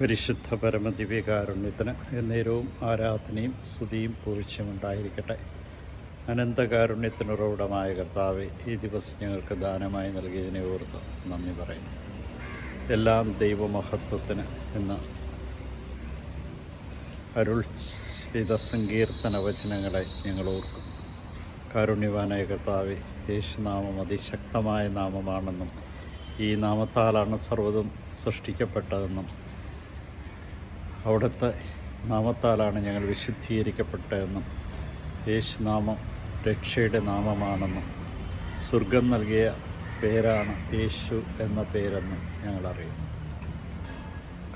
പരിശുദ്ധ പരമദിവ്യകാരുണ്യത്തിന് എന്നേരവും ആരാധനയും സ്തുതിയും പൂഴ്ചയും ഉണ്ടായിരിക്കട്ടെ. അനന്തകാരുണ്യത്തിനുറവിടമായ കർത്താവ് ഈ ദിവസം ഞങ്ങൾക്ക് ദാനമായി നൽകിയതിനെ ഓർത്ത് നന്ദി പറയുന്നു. എല്ലാം ദൈവമഹത്വത്തിന് എന്ന അരുൾ ചെയ്ത സങ്കീർത്തന വചനങ്ങളെ ഞങ്ങൾ ഓർക്കും. കാരുണ്യവാനായ കർത്താവ് യേശുനാമം അതിശക്തമായ നാമമാണെന്നും ഈ നാമത്താലാണ് സർവതും സൃഷ്ടിക്കപ്പെട്ടതെന്നും അവിടുത്തെ നാമത്താലാണ് ഞങ്ങൾ വിശുദ്ധീകരിക്കപ്പെട്ടതെന്നും യേശുനാമം രക്ഷയുടെ നാമമാണെന്നും സ്വർഗം നൽകിയ പേരാണ് യേശു എന്ന പേരെന്നും ഞങ്ങൾ അറിയുന്നു.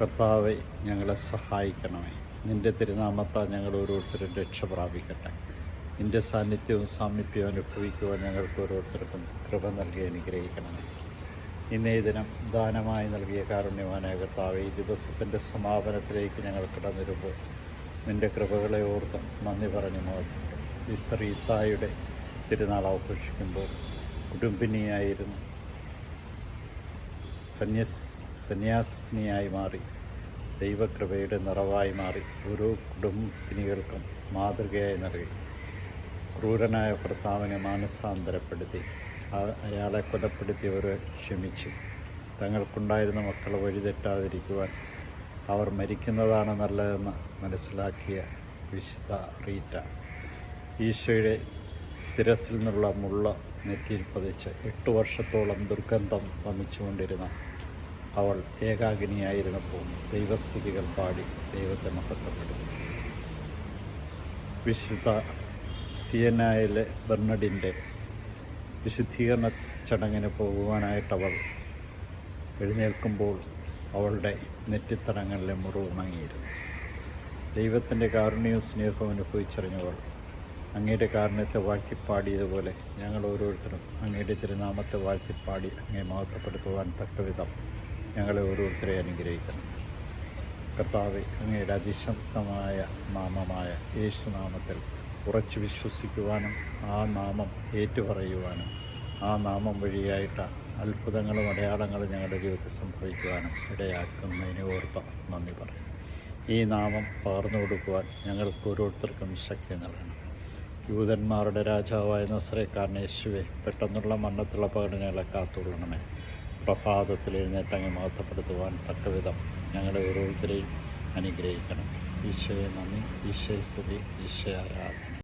കർത്താവെ ഞങ്ങളെ സഹായിക്കണമേ. നിന്റെ തിരുനാമത്താൽ ഞങ്ങൾ ഓരോരുത്തരും രക്ഷ പ്രാപിക്കട്ടെ. നിന്റെ സാന്നിധ്യവും സാമീപ്യവും അനുഭവിക്കുവാൻ ഞങ്ങൾക്ക് ഓരോരുത്തർക്കും കൃപ നൽകി അനുഗ്രഹിക്കണമേ. ഇന്നേ ദിനം ദാനമായി നൽകിയ കാരുണ്യവാനായ കർത്താവ് ഈ ദിവസത്തിന്റെ സമാപനത്തിലേക്ക് ഞങ്ങൾ കടന്നിരുമ്പോൾ നിന്റെ കൃപകളെ ഓർത്ത് നന്ദി പറഞ്ഞു മുഖത്തുണ്ട് ഇസ്രീത്തായുടെ തിരുനാൾ ആഘോഷിക്കുമ്പോൾ കുടുംബിനിയായിരുന്നു സന്യസ് സന്യാസിനിയായി മാറി ദൈവകൃപയുടെ നിറവായി മാറി ഓരോ കുടുംബിനികൾക്കും മാതൃകയായി നൽകി. ക്രൂരനായ ഭർത്താവിനെ മാനസാന്തരപ്പെടുത്തി. അയാളെ കൊലപ്പെടുത്തിയവർ ക്ഷമിച്ചു. തങ്ങൾക്കുണ്ടായിരുന്ന മക്കളെ വഴിതെറ്റാതിരിക്കുവാൻ അവർ മരിക്കുന്നതാണ് നല്ലതെന്ന് മനസ്സിലാക്കിയ വിശുദ്ധ റീറ്റ. ഈശോയുടെ ശിരസിൽ നിന്നുള്ള മുള്ള നെറ്റിയിൽ പതിച്ച് എട്ട് വർഷത്തോളം ദുർഗന്ധം വമിച്ചുകൊണ്ടിരുന്ന അവൾ ഏകാഗിനിയായിരുന്നപ്പോൾ ദൈവസ്ഥിതികൾ പാടി ദൈവത്തെ മഹത്വപ്പെടുത്തി. വിശുദ്ധ സിയനായിലെ ബെർണഡിന്റെ വിശുദ്ധീകരണ ചടങ്ങിന് പോകുവാനായിട്ട് അവൾ എഴുന്നേൽക്കുമ്പോൾ അവളുടെ നെറ്റിത്തടങ്ങളിലെ മുറിവ് ഉണങ്ങിയിരുന്നു. ദൈവത്തിന്റെ കാരുണ്യവും സ്നേഹവും അനുഭവിച്ചറിഞ്ഞവൾ അങ്ങയുടെ കാരുണ്യത്തെ വാഴ്ത്തിപ്പാടിയതുപോലെ ഞങ്ങൾ ഓരോരുത്തരും അങ്ങയുടെ തിരുനാമത്തെ വാഴ്ത്തിപ്പാടി അങ്ങേ മഹത്വപ്പെടുത്തുവാൻ തക്കവിധം ഞങ്ങളെ ഓരോരുത്തരെ അനുഗ്രഹിക്കണം. കർത്താവ് അങ്ങയുടെ അതിശക്തമായ നാമമായ യേശുനാമത്തിൽ ഉറച്ചു വിശ്വസിക്കുവാനും ആ നാമം ഏറ്റുപറയുവാനും ആ നാമം വഴിയായിട്ട് അത്ഭുതങ്ങളും അടയാളങ്ങളും ഞങ്ങളുടെ ജീവിതത്തിൽ സംഭവിക്കുവാനും ഇടയാക്കുന്നതിനെ ഓർത്ത് നന്ദി പറയും ഈ നാമം പകർന്നു കൊടുക്കുവാൻ ഞങ്ങൾക്ക് ഓരോരുത്തർക്കും ശക്തി നൽകണം. യൂതന്മാരുടെ രാജാവായ നസ്രേക്കാരൻ യേശുവെ പെട്ടെന്നുള്ള മണ്ണത്തുള്ള പകടനകളെ കാത്തുകൊള്ളണമേ. പ്രഭാതത്തിൽ എഴുന്നേറ്റങ്ങ് മഹത്വപ്പെടുത്തുവാൻ തക്കവിധം ഞങ്ങളെ ഓരോരുത്തരെയും അനുഗ്രഹിക്കണം. ഈശോയെ നന്ദി. ഈശോയെ സ്തുതി. ഈശോ ആരാധന.